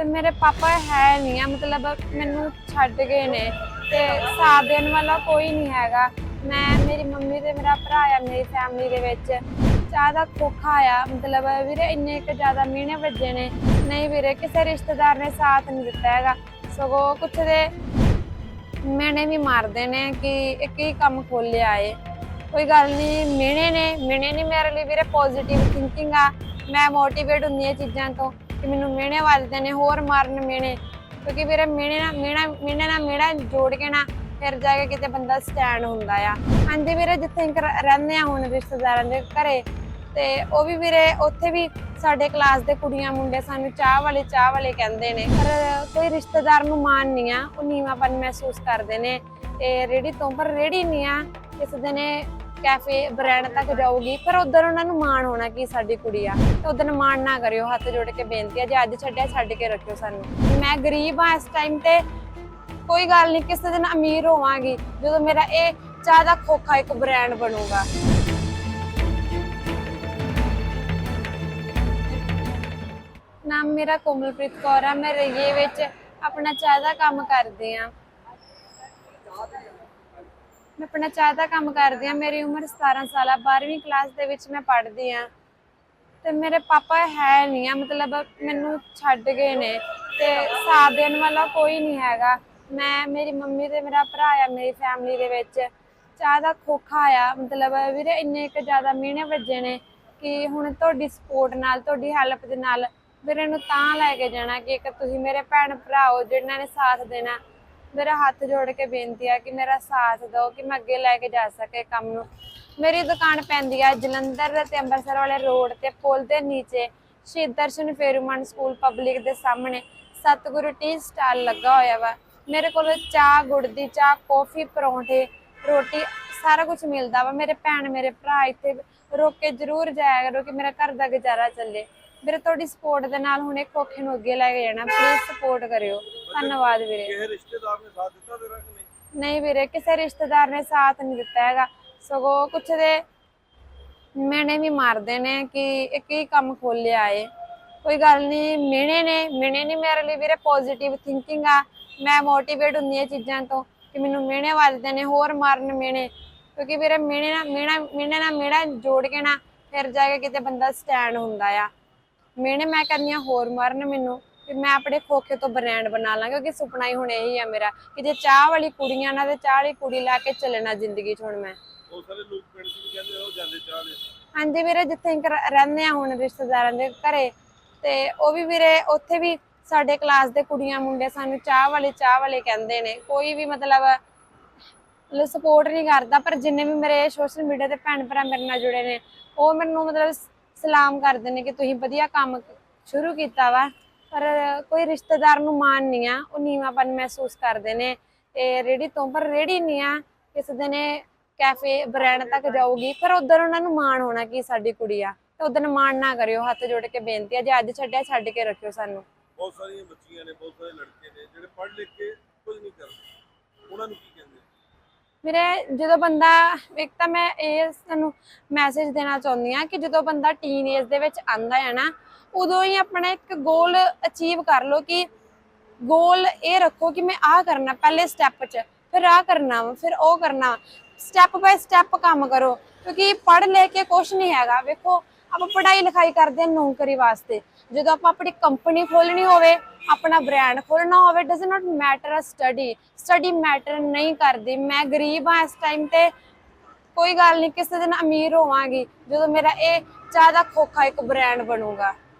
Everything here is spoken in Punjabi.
ਤੇ ਮੇਰੇ ਪਾਪਾ ਹੈ ਨਹੀਂ ਆ, ਮਤਲਬ ਮੈਨੂੰ ਛੱਡ ਗਏ ਨੇ ਤੇ ਸਾਥ ਦੇਣ ਵਾਲਾ ਕੋਈ ਨਹੀਂ ਹੈਗਾ। ਮੈਂ, ਮੇਰੀ ਮੰਮੀ ਤੇ ਮੇਰਾ ਭਰਾ ਆ, ਮੇਰੀ ਫੈਮਿਲੀ ਦੇ ਵਿੱਚ। ਚਾਹ ਦਾ ਖੋਖਾ ਆ, ਮਤਲਬ ਵੀਰੇ ਇੰਨੇ ਕੁ ਜ਼ਿਆਦਾ ਮੀਨੇ ਵੱਜੇ ਨੇ। ਨਹੀਂ ਵੀਰੇ, ਕਿਸੇ ਰਿਸ਼ਤੇਦਾਰ ਨੇ ਸਾਥ ਨਹੀਂ ਦਿੱਤਾ ਹੈਗਾ। ਸਗੋਂ ਕੁਛ ਦੇ ਮੈਨੇ ਵੀ ਮਾਰਦੇ ਨੇ ਕਿ ਇੱਕ ਹੀ ਕੰਮ ਖੋਲਿਆ ਏ। ਕੋਈ ਗੱਲ ਨਹੀਂ, ਮਿਹਣੇ ਨੇ, ਮਿਹਣੇ ਨਹੀਂ ਮੇਰੇ ਲਈ ਵੀਰੇ ਪੋਜ਼ਿਟਿਵ ਥਿੰਕਿੰਗ ਆ। ਮੈਂ ਮੋਟੀਵੇਟ ਹੁੰਦੀ ਹਾਂ ਚੀਜ਼ਾਂ ਤੋਂ। ਕਿ ਮੈਨੂੰ ਮਿਹਣੇ ਵੱਜਦੇ ਨੇ, ਹੋਰ ਮਾਰਨ ਮਿਹਣੇ। ਕਿਉਂਕਿ ਵੀਰੇ ਮਿਹਣੇ ਨਾਲ, ਮਿਹਣਾ, ਮਿਹਣੇ ਨਾਲ ਮਿਹਣਾ ਜੋੜ ਕੇ ਨਾ ਫਿਰ ਜਾ ਕੇ ਕਿਤੇ ਬੰਦਾ ਸਟੈਂਡ ਹੁੰਦਾ ਆ। ਹਾਂਜੀ ਵੀਰੇ, ਜਿੱਥੇ ਰਹਿੰਦੇ ਆ ਹੁਣ ਰਿਸ਼ਤੇਦਾਰਾਂ ਦੇ ਘਰੇ, ਤੇ ਉਹ ਵੀ ਵੀਰੇ ਉੱਥੇ ਵੀ ਸਾਡੇ ਕਲਾਸ ਦੇ ਕੁੜੀਆਂ ਮੁੰਡੇ ਸਾਨੂੰ ਚਾਹ ਵਾਲੇ ਚਾਹ ਵਾਲੇ ਕਹਿੰਦੇ ਨੇ। ਪਰ ਕੋਈ ਰਿਸ਼ਤੇਦਾਰ ਨੂੰ ਮਾਣ ਨਹੀਂ ਆ, ਉਹ ਨੀਵਾਂਪਨ ਮਹਿਸੂਸ ਕਰਦੇ ਨੇ। ਤੇ ਰੇੜੀ ਤੋਂ ਪਰ ਰੇੜੀ ਨਹੀਂ ਆ ਕਿਸੇ ਦਿਨ ਕੈਫੇ ਬ੍ਰਾਂਡ ਤੱਕ ਜਾਊਗੀ, ਪਰ ਉਧਰ ਉਹਨਾਂ ਨੂੰ ਮਾਣ ਹੋਣਾ ਕਿ ਸਾਡੀ ਕੁੜੀ ਆ। ਤੇ ਉਧਰ ਮਾਣ ਨਾ ਕਰਿਓ, ਹੱਥ ਜੋੜ ਕੇ ਬੇਨਤੀ ਆ, ਜੇ ਅੱਜ ਛੱਡਿਆ, ਛੱਡ ਕੇ ਰੱਖਿਓ ਸਾਨੂੰ। ਮੈਂ ਗਰੀਬ ਆ ਇਸ ਟਾਈਮ ਤੇ, ਕੋਈ ਗੱਲ ਨਹੀਂ, ਕਿਸੇ ਦਿਨ ਅਮੀਰ ਹੋਵਾਂਗੀ, ਜਦੋਂ ਮੇਰਾ ਇਹ ਚਾਹ ਦਾ ਖੋਖਾ ਇੱਕ ਬ੍ਰਾਂਡ ਬਣੂਗਾ। ਨਾਮ ਮੇਰਾ ਕੋਮਲਪ੍ਰੀਤ ਕੌਰ ਆ, ਮੈਂ ਰਈਏ ਵਿੱਚ ਆਪਣਾ ਚਾਹ ਦਾ ਕੰਮ ਕਰਦੀ ਆ। ਮੈਂ ਆਪਣਾ ਚਾਹ ਦਾ ਕੰਮ ਕਰਦੀ ਆ ਮੇਰੀ ਉਮਰ 17 ਸਾਲ ਆ। 12ਵੀਂ ਕਲਾਸ ਦੇ ਵਿੱਚ ਮੈਂ ਪੜ੍ਹਦੀ ਆ ਤੇ ਮੇਰੇ ਪਾਪਾ ਹੈ ਨਹੀਂ ਆ। ਮਤਲਬ ਮੈਨੂੰ ਛੱਡ ਗਏ ਨੇ। ਤੇ ਸਾਥ ਦੇਣ ਵਾਲਾ ਕੋਈ ਨਹੀਂ ਹੈਗਾ। ਮੈਂ, ਮੇਰੀ ਮੰਮੀ ਤੇ ਮੇਰਾ ਭਰਾ ਆ, ਮੇਰੀ ਫੈਮਿਲੀ ਦੇ ਵਿੱਚ। ਚਾਹ ਦਾ ਖੋਖਾ ਆ। ਮਤਲਬ ਵੀਰੇ, ਇੰਨੇ ਕੁ ਜ਼ਿਆਦਾ ਮੀਨੇ ਵੱਜੇ ਨੇ ਕਿ ਹੁਣ ਤੁਹਾਡੀ ਸਪੋਰਟ ਨਾਲ, ਤੁਹਾਡੀ ਹੈਲਪ ਦੇ ਨਾਲ ਵੀਰੇ ਨੂੰ ਤਾਂ ਲੈ ਕੇ ਜਾਣਾ ਕਿ ਇੱਕ ਤੁਸੀਂ ਮੇਰੇ ਭੈਣ ਭਰਾ ਹੋ ਜਿਨ੍ਹਾਂ ਨੇ ਸਾਥ ਦੇਣਾ। ਮੇਰਾ ਹੱਥ ਜੋੜ ਕੇ ਬੇਨਤੀ ਆ ਕਿ ਮੇਰਾ ਸਾਥ ਦਿਓ ਕਿ ਮੈਂ ਅੱਗੇ ਲੈ ਕੇ ਜਾ ਸਕੇ ਕੰਮ ਨੂੰ। ਮੇਰੀ ਦੁਕਾਨ ਪੈਂਦੀ ਆ ਜਲੰਧਰ ਤੇ ਅੰਮ੍ਰਿਤਸਰ ਵਾਲੇ ਰੋਡ ਤੇ, ਪੁਲ ਦੇ ਨੀਚੇ। ਸ਼ਹੀਦ ਦਰਸ਼ਨ ਫੇਰੂਮਨ ਸਕੂਲ ਪਬਲਿਕ ਦੇ ਸਾਹਮਣੇ। ਸਤਿਗੁਰੂ ਟੀ ਸਟਾਲ ਲੱਗਾ ਹੋਇਆ ਵਾ। ਮੇਰੇ ਕੋਲ ਚਾਹ, ਗੁੜ ਦੀ ਚਾਹ, ਕੌਫੀ, ਪਰੌਂਠੇ, ਰੋਟੀ, ਸਾਰਾ ਕੁਝ ਮਿਲਦਾ ਵਾ। ਮੇਰੇ ਭੈਣ, ਮੇਰੇ ਭਰਾ ਇੱਥੇ ਰੁਕ ਕੇ ਜ਼ਰੂਰ ਜਾਇਆ ਕਰੋ ਕਿ ਮੇਰਾ ਘਰ ਦਾ ਗੁਜ਼ਾਰਾ ਚੱਲੇ। ਮੇਰੇ ਤੁਹਾਡੀ ਸਪੋਰਟ ਦੇ ਨਾਲ ਹੁਣ ਇੱਕ ਖੋਖੇ ਨੂੰ ਅੱਗੇ ਲੈ ਕੇ ਜਾਣਾ। ਪਲੀਜ਼ ਸਪੋਰਟ ਕਰਿਓ। ਧੰਨਵਾਦ ਵੀਰੇ। ਕਿਸੇ ਰਿਸ਼ਤੇਦਾਰ ਨੇ ਸਾਥ ਦਿੱਤਾ ਤੇਰਾ ਕਿ ਨਹੀਂ? ਨਹੀਂ ਵੀਰੇ ਕਿਸੇ ਰਿਸ਼ਤੇਦਾਰ ਨੇ ਸਾਥ ਨਹੀਂ ਦਿੱਤਾ ਹੈਗਾ। ਸਗੋਂ ਕੁਛ ਦੇ ਮੈਨੇ ਵੀ ਮਾਰਦੇ ਨੇ ਕਿ ਇੱਕ ਹੀ ਕੰਮ ਖੋਲਿਆ ਏ ਕੋਈ ਗੱਲ ਨਹੀਂ ਮਿਹਣੇ ਨੇ। ਮਿਹਣੇ ਨਹੀਂ ਮੇਰੇ ਲਈ ਵੀਰੇ ਪੋਜ਼ਿਟਿਵ ਥਿੰਕਿੰਗ ਆ। ਮੈਂ ਮੋਟੀਵੇਟ ਹੁੰਦੀ ਹਾਂ ਚੀਜ਼ਾਂ ਤੋਂ ਕਿ ਮੈਨੂੰ ਮਿਹਣੇ ਵੱਜਦੇ ਨੇ ਹੋਰ ਮਾਰਨ ਮਿਹਣੇ। ਕਿਉਂਕਿ ਵੀਰੇ ਮਿਹਣੇ ਨਾਲ ਮਿਹਣਾ ਮਿਹਣੇ ਨਾਲ ਮਿਹਣਾ ਜੋੜ ਕੇ ਨਾ ਫਿਰ ਜਾ ਕੇ ਕਿਤੇ ਬੰਦਾ ਸਟੈਂਡ ਹੁੰਦਾ ਆ। ਮਿਹਣੇ ਮੈਂ ਹਾਂ ਹੋਰ ਮਾਰਨ ਮੈਨੂੰ। ਕਿ ਮੈਂ ਆਪਣੇ ਖੋਖੇ ਤੋਂ ਬ੍ਰਾਂਡ ਬਣਾ ਲਾਂ ਕਿਉਂਕਿ ਸੁਪਨਾ ਹੀ ਹੁਣ ਇਹੀ ਆ ਮੇਰਾ ਕਿ ਜੇ ਚਾਹ ਵਾਲੀ ਕੁੜੀਆਂ ਨਾਲ ਤੇ ਚਾਹ ਵਾਲੀ ਕੁੜੀ ਲੈ ਕੇ ਚੱਲਣਾ ਜ਼ਿੰਦਗੀ 'ਚ ਹੁਣ ਮੈਂ। ਉਹ ਸਾਰੇ ਲੋਕ ਪਿੰਡ 'ਚ ਵੀ ਕਹਿੰਦੇ ਉਹ ਜਾਂਦੇ ਚਾਹ ਦੇ ਹਾਂਜੀ ਵੀਰੇ ਜਿੱਥੇ ਰਹਿੰਦੇ ਆ ਹੁਣ ਰਿਸ਼ਤੇਦਾਰਾਂ ਦੇ ਘਰੇ ਤੇ ਉਹ ਵੀ ਵੀਰੇ ਉੱਥੇ ਵੀ ਸਾਡੇ ਕਲਾਸ ਦੇ ਕੁੜੀਆਂ ਮੁੰਡੇ ਸਾਨੂੰ ਚਾਹ ਵਾਲੇ ਚਾਹ ਵਾਲੇ ਕਹਿੰਦੇ ਨੇ। ਕੋਈ ਵੀ ਮਤਲਬ ਮਤਲਬ ਸਪੋਰਟ ਨਹੀਂ ਕਰਦਾ ਪਰ ਜਿੰਨੇ ਵੀ ਮੇਰੇ ਸੋਸ਼ਲ ਮੀਡੀਆ ਤੇ ਭੈਣ ਭਰਾ ਮੇਰੇ ਨਾਲ ਜੁੜੇ ਨੇ ਉਹ ਮੈਨੂੰ ਮਤਲਬ ਸਲਾਮ ਕਰਦੇ ਨੇ ਕਿ ਤੁਸੀਂ ਵਧੀਆ ਕੰਮ ਸ਼ੁਰੂ ਕੀਤਾ ਵਾ। ਪਰ ਕੋਈ ਰਿਸ਼ਤੇਦਾਰ ਨੂੰ ਮਾਣ ਨਹੀਂ ਆ, ਉਹ ਨੀਵਾਂਪਨ ਮਹਿਸੂਸ ਕਰਦੇ ਨੇ ਤੇ ਰੇੜੀ ਤੋਂ ਪਰ ਰੇੜੀ ਨਹੀਂ ਆ, ਕਿਸੇ ਦਿਨ ਕੈਫੇ ਬ੍ਰਾਂਡ ਤੱਕ ਜਾਊਗੀ, ਪਰ ਉਧਰ ਉਹਨਾਂ ਨੂੰ ਮਾਣ ਹੋਣਾ ਕਿ ਸਾਡੀ ਕੁੜੀ ਆ, ਤੇ ਉਧਰ ਮਾਣ ਨਾ ਕਰਿਓ, ਹੱਥ ਜੋੜ ਕੇ ਬੇਨਤੀ ਆ, ਜੇ ਅੱਜ ਛੱਡਿਆ ਛੱਡ ਕੇ ਰੱਖਿਓ ਸਾਨੂੰ। ਬਹੁਤ ਸਾਰੀਆਂ ਬੱਚੀਆਂ ਨੇ, ਬਹੁਤ ਸਾਰੇ ਲੜਕੇ ਨੇ, ਜਿਹੜੇ ਪੜ੍ਹ ਲਿਖ ਕੇ ਕੁਝ ਨਹੀਂ ਕਰਦੇ। ਉਹਨਾਂ ਨੂੰ ਕੀ ਮੇਰੇ ਜਦੋਂ ਬੰਦਾ, ਇੱਕ ਤਾਂ ਮੈਂ ਇਹ ਤੁਹਾਨੂੰ ਮੈਸੇਜ ਦੇਣਾ ਚਾਹੁੰਦੀ ਆ ਕਿ ਜਦੋਂ ਬੰਦਾ ਟੀਨ ਏਜ ਦੇ ਵਿੱਚ ਆਂਦਾ ਹੈ ਨਾ, ਉਦੋਂ ਹੀ ਆਪਣਾ ਇੱਕ ਗੋਲ ਅਚੀਵ ਕਰ ਲਓ ਕਿ ਗੋਲ ਇਹ ਰੱਖੋ ਕਿ ਮੈਂ ਆਹ ਕਰਨਾ, ਪਹਿਲੇ ਸਟੈਪ 'ਚ, ਫਿਰ ਆਹ ਕਰਨਾ ਵਾ, ਫਿਰ ਉਹ ਕਰਨਾ ਸਟੈਪ ਬਾਈ ਸਟੈਪ ਕੰਮ ਕਰੋ, ਕਿਉਂਕਿ ਪੜ੍ਹ ਲੈ ਕੇ ਕੁਝ ਨਹੀਂ ਹੈਗਾ, ਵੇਖੋ। ਆਪਾਂ ਪੜ੍ਹਾਈ ਲਿਖਾਈ ਕਰਦੇ ਹਾਂ ਨੌਕਰੀ ਵਾਸਤੇ। ਜਦੋਂ ਆਪਾਂ ਆਪਣੀ ਕੰਪਨੀ ਖੋਲਣੀ ਹੋਵੇ, ਆਪਣਾ ਬ੍ਰਾਂਡ ਖੋਲਣਾ ਹੋਵੇ does not matter a study study matter ਨਹੀਂ ਕਰਦੀ। ਮੈਂ ਗਰੀਬ ਆ ਇਸ ਟਾਈਮ ਤੇ, ਕੋਈ ਗੱਲ ਨਹੀਂ, ਕਿਸੇ ਦਿਨ ਅਮੀਰ ਹੋਵਾਂਗੀ। ਜਦੋਂ ਮੇਰਾ ਇਹ ਚਾਹ ਦਾ ਖੋਖਾ ਇੱਕ ਬ੍ਰਾਂਡ ਬਣੂਗਾ।